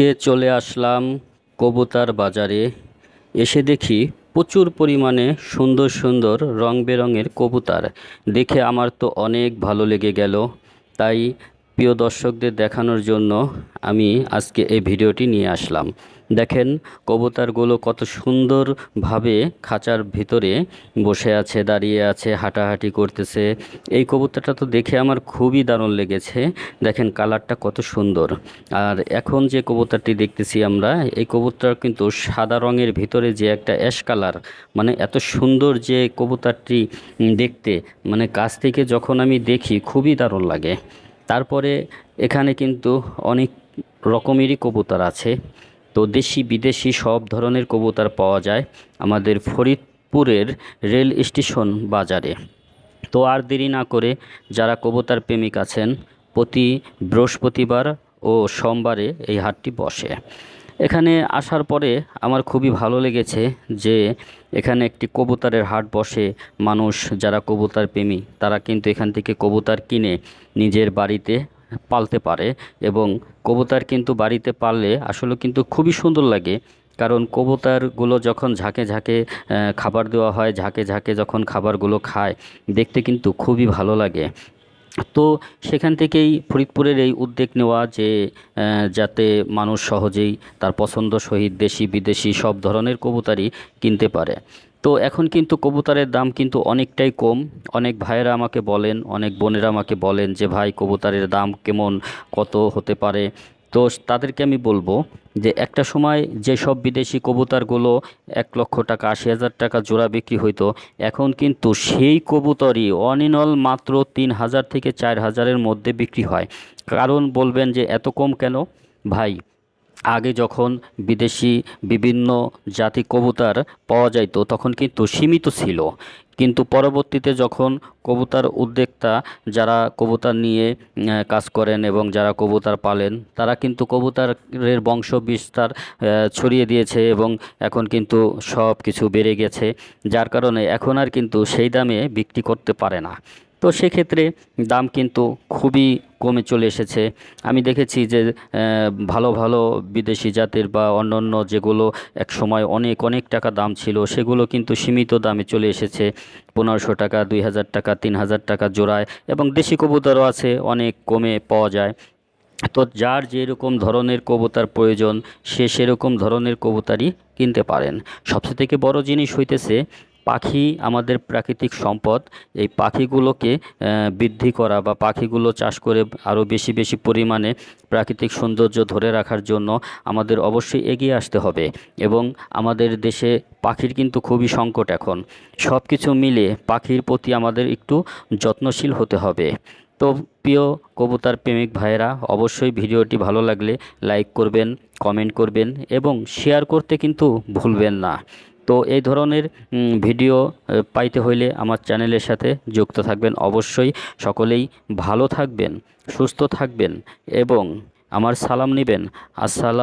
আজকে চলে আসলাম কবুতার বাজারে। এসে দেখি প্রচুর পরিমাণে সুন্দর সুন্দর রং বেরঙের কবুতার। দেখে আমার তো অনেক ভালো লেগে গেল। তাই প্রিয় দর্শকদের দেখানোর জন্য আমি আজকে এই ভিডিওটি নিয়ে আসলাম। দেখেন, কবুতরগুলো কত সুন্দরভাবে খাঁচার ভিতরে বসে আছে, দাঁড়িয়ে আছে, হাঁটাহাঁটি করতেছে। এই কবুতরটা তো দেখে আমার খুবই দারুণ লেগেছে। দেখেন, কালারটা কত সুন্দর। আর এখন যে কবুতরটি দেখতেছি আমরা, এই কবুতর কিন্তু সাদা রঙের ভিতরে যে একটা অ্যাশ কালার মানে এত সুন্দর যে কবুতরটি দেখতে মানে কাছ থেকে যখন আমি দেখি, খুবই দারুণ লাগে। তারপরে এখানে কিন্তু অনেক রকমেরই কবুতর আছে। তো দেশি, বিদেশি সব ধরনের কবুতর পাওয়া যায় আমাদের ফরিদপুরের রেল স্টেশন বাজারে। তো আর দেরি না করে যারা কবুতর প্রেমিক আছেন, প্রতি বৃহস্পতিবার ও সোমবারে এই হাটটি বসে। এখানে আসার পরে আমার খুবই ভালো লেগেছে যে এখানে একটি কবুতরের হাট বসে। মানুষ যারা কবুতর প্রেমী, তারা কিন্তু এখান থেকে কবুতর কিনে নিজের বাড়িতে পালতে পারে এবং কবুতর কিন্তু বাড়িতে পাললে আসলে কিন্তু খুবই সুন্দর লাগে। কারণ কবুতরগুলো যখন ঝাঁকে ঝাঁকে খাবার দেওয়া হয়, ঝাঁকে ঝাঁকে যখন খাবারগুলো খায়, দেখতে কিন্তু খুবই ভালো লাগে। তো সেখান থেকেই ফরিদপুরের এই উদ্যোগ নেওয়া যে যাতে মানুষ সহজেই তার পছন্দ সহিত দেশি, বিদেশি সব ধরনের কবুতারই কিনতে পারে। তো এখন কিন্তু কবুতারের দাম কিন্তু অনেকটাই কম। অনেক ভাইয়েরা আমাকে বলেন, অনেক বোনেরা আমাকে বলেন যে, ভাই, কবুতারের দাম কেমন? কত হতে পারে? তো তাদেরকে আমি বলব যে একটা সময় যে সব বিদেশি কবুতরগুলো এক লক্ষ টাকা, আশি হাজার টাকা জোড়া বিক্রি হইতো, এখন কিন্তু সেই কবুতরই অনিনল মাত্র তিন হাজার থেকে চার হাজারের মধ্যে বিক্রি হয়। কারণ বলবেন যে এত কম কেন? ভাই আগে যখন বিদেশি বিভিন্ন জাতি কবুতর পাওয়া যাইত, তখন কিন্তু সীমিত ছিল। কিন্তু পরবর্তীতে যখন কবুতার উদ্যোক্তা যারা কবুতার নিয়ে কাজ করেন এবং যারা কবুতার পালেন, তারা কিন্তু কবুতারের বংশ বিস্তার ছড়িয়ে দিয়েছে এবং এখন কিন্তু সব কিছু বেড়ে গেছে, যার কারণে এখন আর কিন্তু সেই দামে বিক্রি করতে পারে না। তো সেক্ষেত্রে দাম কিন্তু খুবই কমে চলে এসেছে। আমি দেখেছি যে ভালো ভালো বিদেশি জাতের বা অন্যান্য যেগুলো এক সময় অনেক অনেক টাকা দাম ছিল, সেগুলো কিন্তু সীমিত দামে চলে এসেছে। পনেরোশো টাকা, দুই হাজার টাকা, তিন হাজার টাকা জোড়ায় এবং দেশি কবুতরও আছে, অনেক কমে পাওয়া যায়। তো যার যেরকম ধরনের কবুতার প্রয়োজন, সে সেরকম ধরনের কবুতারই কিনতে পারেন। সবচেয়ে থেকে বড় জিনিস হইতেছে পাখি আমাদের প্রাকৃতিক সম্পদ। এই পাখিগুলোকে বৃদ্ধি করা বা পাখিগুলো চাষ করে আরও বেশি বেশি পরিমাণে প্রাকৃতিক সৌন্দর্য ধরে রাখার জন্য আমাদের অবশ্যই এগিয়ে আসতে হবে এবং আমাদের দেশে পাখির কিন্তু খুবই সংকট এখন। সব কিছু মিলে পাখির প্রতি আমাদের একটু যত্নশীল হতে হবে। তো প্রিয় কবুতার প্রেমিক ভাইয়েরা, অবশ্যই ভিডিওটি ভালো লাগলে লাইক করবেন, কমেন্ট করবেন এবং শেয়ার করতে কিন্তু ভুলবেন না। তো এই ধরনের ভিডিও পাইতে হইলে আমার চ্যানেলের সাথে যুক্ত থাকবেন। অবশ্যই সকলেই ভালো থাকবেন, সুস্থ থাকবেন এবং আমার সালাম নেবেন। আসসালাম